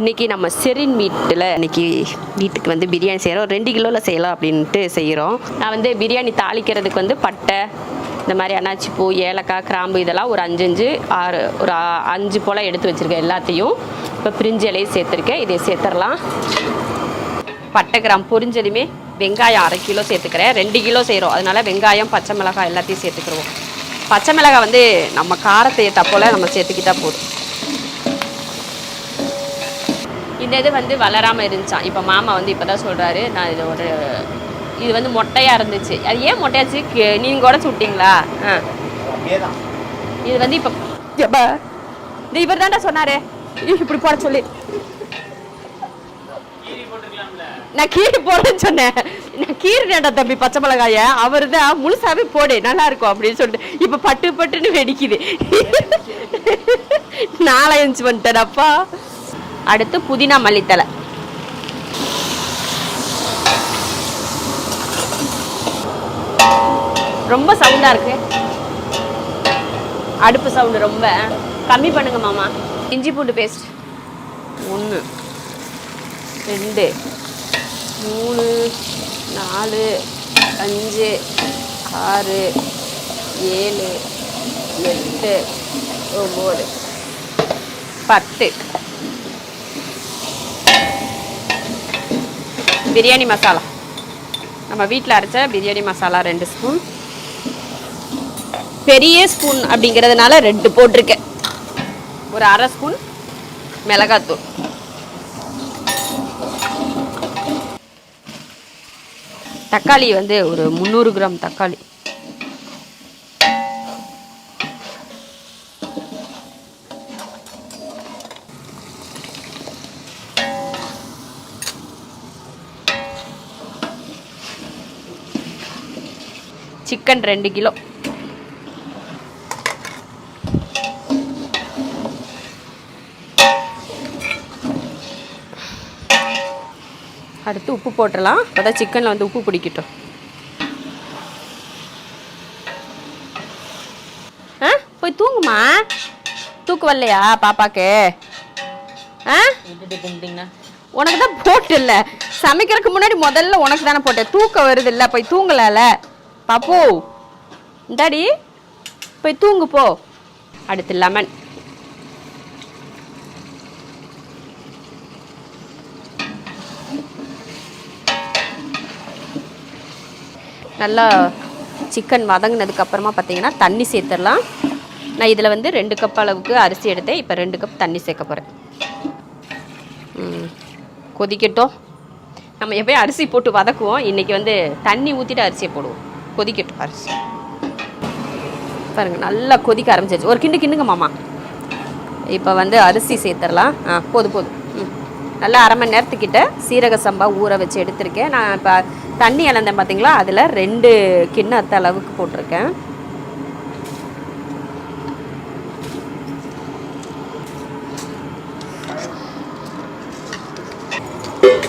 இன்றைக்கி நம்ம செரின் மீட்டில் இன்னைக்கு வீட்டுக்கு வந்து பிரியாணி செய்கிறோம் ரெண்டு கிலோவில் செய்யலாம் அப்படின்ட்டு செய்கிறோம் நான் வந்து பிரியாணி தாளிக்கிறதுக்கு வந்து பட்டை இந்த மாதிரி அன்னாச்சி பூ ஏலக்காய் கிராம்பு இதெல்லாம் ஒரு அஞ்சு அஞ்சு ஆறு ஒரு அஞ்சு போல் எடுத்து வச்சுருக்கேன் எல்லாத்தையும். இப்போ பிரிஞ்சு இலையும் சேர்த்துருக்கேன். இதை சேர்த்துடலாம் பட்டை கிராம் பொரிஞ்சதுமே வெங்காயம் அரை கிலோ சேர்த்துக்கிறேன். ரெண்டு கிலோ செய்கிறோம் அதனால வெங்காயம் பச்சை மிளகாய் எல்லாத்தையும் சேர்த்துக்கிறோம் பச்சை மிளகாய் வந்து நம்ம காரத்தை ஏற்ற போல் நம்ம சேர்த்துக்கிட்டால் போதும். இந்த இது வந்து வளராமல் இருந்துச்சான் இப்போ மாமா வந்து இப்போ தான் சொல்கிறாரு நான் இது ஒரு இது வந்து மொட்டையாக இருந்துச்சு. அது ஏன் மொட்டையாச்சு? நீங்கள் உடச்சி விட்டீங்களா? ஆ. இது வந்து இப்போ இந்த இவர் தான்டா சொன்னாரு. இப்படி போட சொல்லி. நான் கீரை போடுறேன்னு சொன்னேன். நான் கீரைடா தம்பி பச்சை மிளகாய. அவர் தான் முழுசாவே போடு நல்லா இருக்கும் அப்படின்னு சொல்லிட்டு. இப்போ பட்டு பட்டுன்னு வெடிக்குது. நாலஞ்சு வந்துட்டேனப்பா. அடுத்து புதினா மல்லித்தலை ரொம்ப சவுண்டா இருக்கு. அடுப்பு சவுண்டு ரொம்ப. கம்மி பண்ணுங்க மாமா. இஞ்சி பூண்டு பேஸ்ட் ஒன்று ரெண்டு மூணு நாலு அஞ்சு ஆறு ஏழு எட்டு ஒம்பது பத்து. பிரியாணி மசாலா. நம்ம வீட்டில் அரைச்ச பிரியாணி மசாலா ரெண்டு ஸ்பூன். பெரிய ஸ்பூன் அப்படிங்கிறதுனால ரெண்டு போட்டிருக்கேன். ஒரு அரை ஸ்பூன் மிளகாத்தூள் தக்காளி வந்து ஒரு முந்நூறு கிராம் தக்காளி. சிக்கன் ரெண்டு கிலோ. அடுத்து உப்பு போட்டுடலாம். அதான் சிக்கனில் வந்து உப்பு பிடிக்கட்டும். ஆ? போய் தூங்குமா? தூக்கு வரலையா பாப்பாக்கு? ஆ? உனக்கு தான் போட்டு இல்லை சமைக்கிறதுக்கு முன்னாடி முதல்ல உனக்கு தானே போட்டேன். தூக்கம் வருது இல்லை போய் தூங்கலால பாப்பு. இந்தாடி போய் தூங்கு போ. அடுத்து லெமன். நல்லா சிக்கன் வதங்கினதுக்கு அப்புறமா பார்த்தீங்கன்னா தண்ணி சேர்த்துடலாம். நான் இதில் வந்து ரெண்டு கப் அளவுக்கு அரிசி எடுத்தேன். இப்போ ரெண்டு கப் தண்ணி சேர்க்க போகிறேன் கொதிக்கட்டும். நம்ம எப்போயும் அரிசி போட்டு வதக்குவோம். இன்றைக்கி வந்து தண்ணி ஊற்றிட்டு அரிசியை போடுவோம். கொதிக்கட்டும். அரிசி பாருங்கள் நல்லா கொதிக்க ஆரம்பிச்சிருச்சு ஒரு கிண்டு கிண்டுங்க மாமா. இப்போ வந்து அரிசி சேர்த்துடலாம். ஆ போதும் போதும். ம். நல்லா அரை மணி நேரத்துக்கிட்ட சீரக சம்பா ஊற வச்சு எடுத்திருக்கேன். நான் இப்போ தண்ணி இழந்தேன் பார்த்தீங்களா அதில் ரெண்டு கிண்ணத்த அளவுக்கு போட்டிருக்கேன்.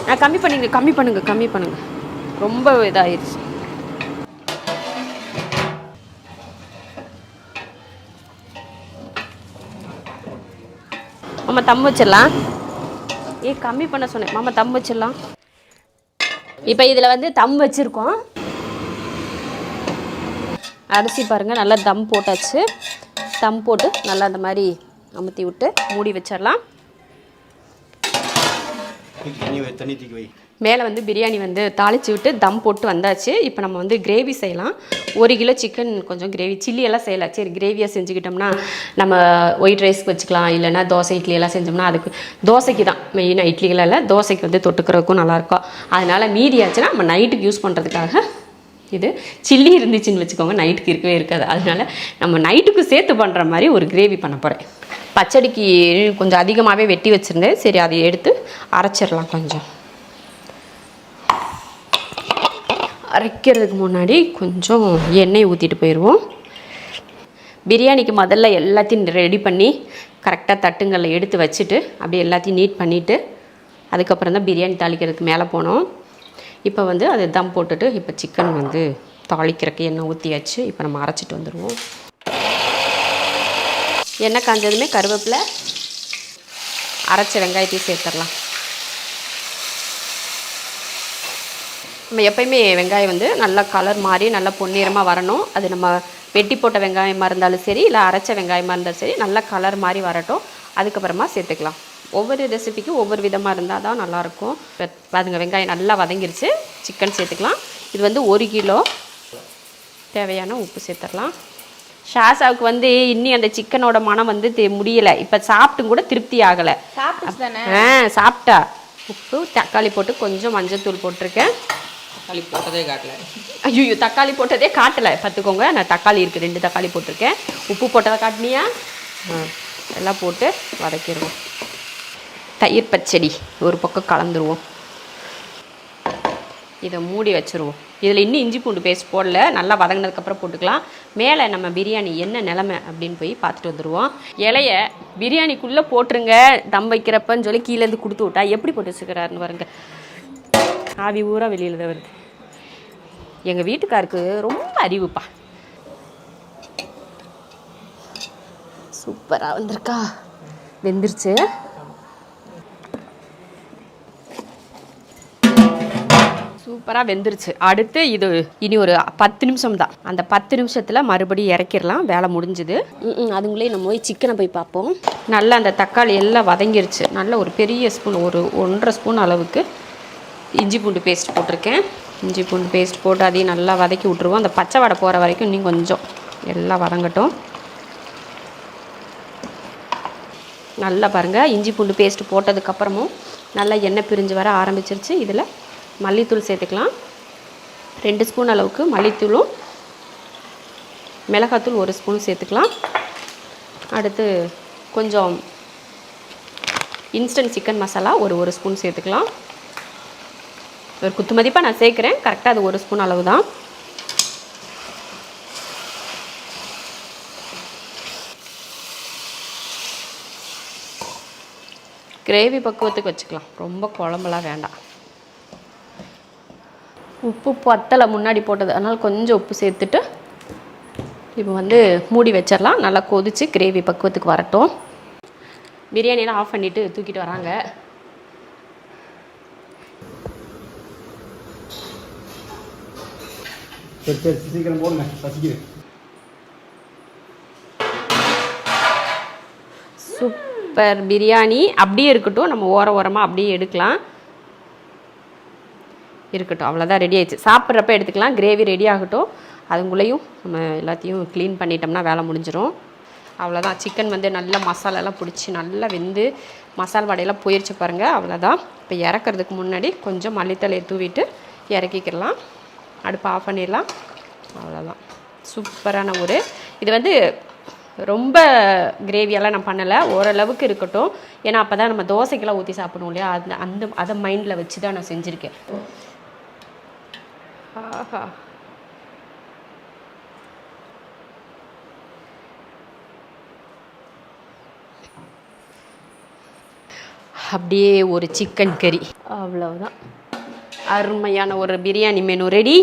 நான் கம்மி பண்ணிங்க கம்மி பண்ணுங்கள் கம்மி பண்ணுங்கள் ரொம்ப இதாகிடுச்சு மாமா தம் வச்சிடலாம். ஏ கம்மி பண்ண சொன்னேன். மாமா தம் வச்சிடலாம். இப்போ இதில் வந்து தம் வச்சுருக்கோம். அரிசி பாருங்கள் நல்லா தம் போட்டாச்சு. தம் போட்டு நல்லா அந்த மாதிரி அமுத்தி விட்டு மூடி வச்சிடலாம். தண்ணி தண்ணி தூக்கி வை. மேலே வந்து பிரியாணி வந்து தாளித்து விட்டு தம் போட்டு வந்தாச்சு. இப்போ நம்ம வந்து கிரேவி செய்யலாம். ஒரு கிலோ சிக்கன் கொஞ்சம் கிரேவி சில்லி எல்லாம் செய்யலாம் சரி கிரேவியாக செஞ்சுக்கிட்டோம்னா நம்ம ஒயிட் ரைஸ்க்கு வச்சுக்கலாம். இல்லைன்னா தோசை இட்லி எல்லாம் செஞ்சோம்னா அதுக்கு தோசைக்கு தான் மெயினாக இட்லிகள் இல்லை தோசைக்கு வந்து தொட்டுக்கிறதுக்கும் நல்லாயிருக்கும் அதனால் மீதி ஆச்சுன்னா நம்ம நைட்டுக்கு யூஸ் பண்ணுறதுக்காக இது சில்லி இருந்துச்சுன்னு வச்சுக்கோங்க. நைட்டுக்கு இருக்கவே இருக்காது. அதனால நம்ம நைட்டுக்கு சேர்த்து பண்ணுற மாதிரி ஒரு கிரேவி பண்ண போகிறேன் பச்சடிக்கு கொஞ்சம் அதிகமாகவே வெட்டி வச்சுருந்தேன். சரி அதை எடுத்து அரைச்சிடலாம் கொஞ்சம். அரைக்கிறதுக்கு முன்னாடி கொஞ்சம் எண்ணெய் ஊற்றிட்டு போயிடுவோம் பிரியாணிக்கு முதல்ல எல்லாத்தையும் ரெடி பண்ணி கரெக்டாக தட்டுங்களில் எடுத்து வச்சுட்டு அப்படியே எல்லாத்தையும் நீட் பண்ணிவிட்டு அதுக்கப்புறம் தான் பிரியாணி தாளிக்கிறதுக்கு மேலே போனோம். இப்போ வந்து அதை தம் போட்டுட்டு இப்போ சிக்கன் வந்து தாளிக்கிறதுக்கு எண்ணெய் ஊற்றியாச்சு இப்போ நம்ம அரைச்சிட்டு வந்துடுவோம் எண்ணெய் காஞ்சதுமே கருவேப்பிலை அரைச்ச வெங்காயத்தையும் சேர்த்துடலாம். நம்ம எப்பயுமே வெங்காயம் வந்து நல்லா கலர் மாறி நல்லா பொன்னிறமாக வரணும். அது நம்ம வெட்டி போட்ட வெங்காயமாக இருந்தாலும் சரி இல்லை அரைச்ச வெங்காயமாக இருந்தாலும் சரி நல்லா கலர் மாதிரி வரட்டும். அதுக்கப்புறமா சேர்த்துக்கலாம். ஒவ்வொரு ரெசிபிக்கும் ஒவ்வொரு விதமாக இருந்தால் தான் நல்லாயிருக்கும். பாருங்க வெங்காயம் நல்லா வதங்கிருச்சு. சிக்கன் சேர்த்துக்கலாம். இது வந்து ஒரு கிலோ தேவையான உப்பு சேர்த்துடலாம். ஷாசாவுக்கு வந்து இன்னி அந்த சிக்கனோட மனம் வந்து முடியல. இப்போ சாப்பிட்டும் கூட திருப்தி ஆகலை. ஆ சாப்பிட்டா. உப்பு தக்காளி போட்டு கொஞ்சம் மஞ்சத்தூள் போட்டிருக்கேன். தக்காளி போட்டதே காட்டல. ஐயோ தக்காளி போட்டதே காட்டலை. பார்த்துக்கோங்க நான் தக்காளி இருக்குது ரெண்டு தக்காளி போட்டிருக்கேன். உப்பு போட்டதை காட்டினியா? ஆ எல்லாம் போட்டு வதக்கிடுவோம். தயிர் பச்சடி ஒரு பக்கம் கலந்துருவோம். இதை மூடி வச்சுருவோம். இதில் இன்னும் இஞ்சி பூண்டு பேஸ்ட் போடல. நல்லா வதங்கினதுக்கப்புறம் போட்டுக்கலாம். மேலே நம்ம பிரியாணி என்ன நிலமை அப்படின்னு போய் பார்த்துட்டு வந்துடுவோம். இலைய பிரியாணிக்குள்ளே போட்டுருங்க. தம் வைக்கிறப்பன்னு சொல்லி கீழேருந்து கொடுத்து விட்டா எப்படி போட்டு வச்சுக்கிறாருன்னு பாருங்கள் ஆவி ஊரா வெளியில் தான் வருது. எங்கள் வீட்டுக்காருக்கு ரொம்ப அறிவுப்பா. சூப்பராக வந்திருக்கா. வெந்துருச்சு. சூப்பராக வெந்துருச்சு. அடுத்து இது இனி ஒரு பத்து நிமிஷம் தான் அந்த பத்து நிமிஷத்தில் மறுபடியும் இறக்கிடலாம் வேலை முடிஞ்சுது. அதுங்களே நம்ம போய் சிக்கனை போய் பார்ப்போம். நல்லா அந்த தக்காளி எல்லாம் வதங்கிருச்சு. நல்ல ஒரு பெரிய ஸ்பூன் ஒரு ஒன்றரை ஸ்பூன் அளவுக்கு இஞ்சி பூண்டு பேஸ்ட் போட்டிருக்கேன். இஞ்சி பூண்டு பேஸ்ட் போட்டு அதையும் நல்லா வதக்கி விட்ருவோம் அந்த பச்சை வடை போகிற வரைக்கும் இன்னும் கொஞ்சம். எல்லாம் வதங்கட்டும். நல்லா பாருங்கள் இஞ்சி பூண்டு பேஸ்ட் போட்டதுக்கப்புறமும் நல்லா எண்ணெய் பிரிஞ்சு வர ஆரம்பிச்சிருச்சு. இதில் மல்லித்தூள் சேர்த்துக்கலாம். ரெண்டு ஸ்பூன் அளவுக்கு மல்லித்தூளும் மிளகாத்தூள் ஒரு ஸ்பூன் சேர்த்துக்கலாம். அடுத்து கொஞ்சம் இன்ஸ்டன்ட் சிக்கன் மசாலா ஒரு ஒரு ஸ்பூன் சேர்த்துக்கலாம். ஒரு குத்து மதிப்பாக நான் சேர்க்குறேன். கரெக்டாக அது ஒரு ஸ்பூன் அளவு தான் கிரேவி பக்குவத்துக்கு வச்சுக்கலாம். ரொம்ப குழம்புலாம் வேண்டாம். உப்பு பத்தலை முன்னாடி போட்டது. அதனால் கொஞ்சம் உப்பு சேர்த்துட்டு இப்போ வந்து மூடி வச்சிடலாம். நல்லா கொதித்து கிரேவி பக்குவத்துக்கு வரட்டும். பிரியாணியெலாம் ஆஃப் பண்ணிவிட்டு தூக்கிட்டு வராங்க. சரி சரி சீக்கிரம் போடுங்க பசிக்குது சூப்பர் பிரியாணி. அப்படியே இருக்கட்டும். நம்ம ஓர ஓரமாக அப்படியே எடுக்கலாம். இருக்கட்டும். அவ்வளோதான் ரெடி ஆயிடுச்சு. சாப்பிட்றப்ப எடுத்துக்கலாம். கிரேவி ரெடி ஆகட்டும். அதுக்குள்ளேயும் நம்ம எல்லாத்தையும் க்ளீன் பண்ணிட்டோம்னா வேலை முடிஞ்சிடும் அவ்வளோதான் சிக்கன் வந்து நல்லா மசாலாலாம் பிடிச்சி நல்லா வெந்து மசால் வடையெல்லாம் போயிடுச்சு பாருங்கள் அவ்வளோதான் இப்போ இறக்கறதுக்கு முன்னாடி கொஞ்சம் மல்லித்தலையை தூவிட்டு இறக்கிக்கிறலாம் அடுப்பு ஆஃப் பண்ணிடலாம். அவ்வளோதான் சூப்பரான ஒரு இது வந்து ரொம்ப கிரேவியெல்லாம் நான் பண்ணலை. ஓரளவுக்கு இருக்கட்டும். ஏன்னா அப்போ தான் நம்ம தோசைக்கெல்லாம் ஊற்றி சாப்பிடுவோம் இல்லையா? அந்த அந்த அதை மைண்டில் வச்சு தான் நான் செஞ்சுருக்கேன். ஆஹா. அப்படியே ஒரு சிக்கன் கறி அவ்வளவுதான். அருமையான ஒரு பிரியாணி மெனு ரெடி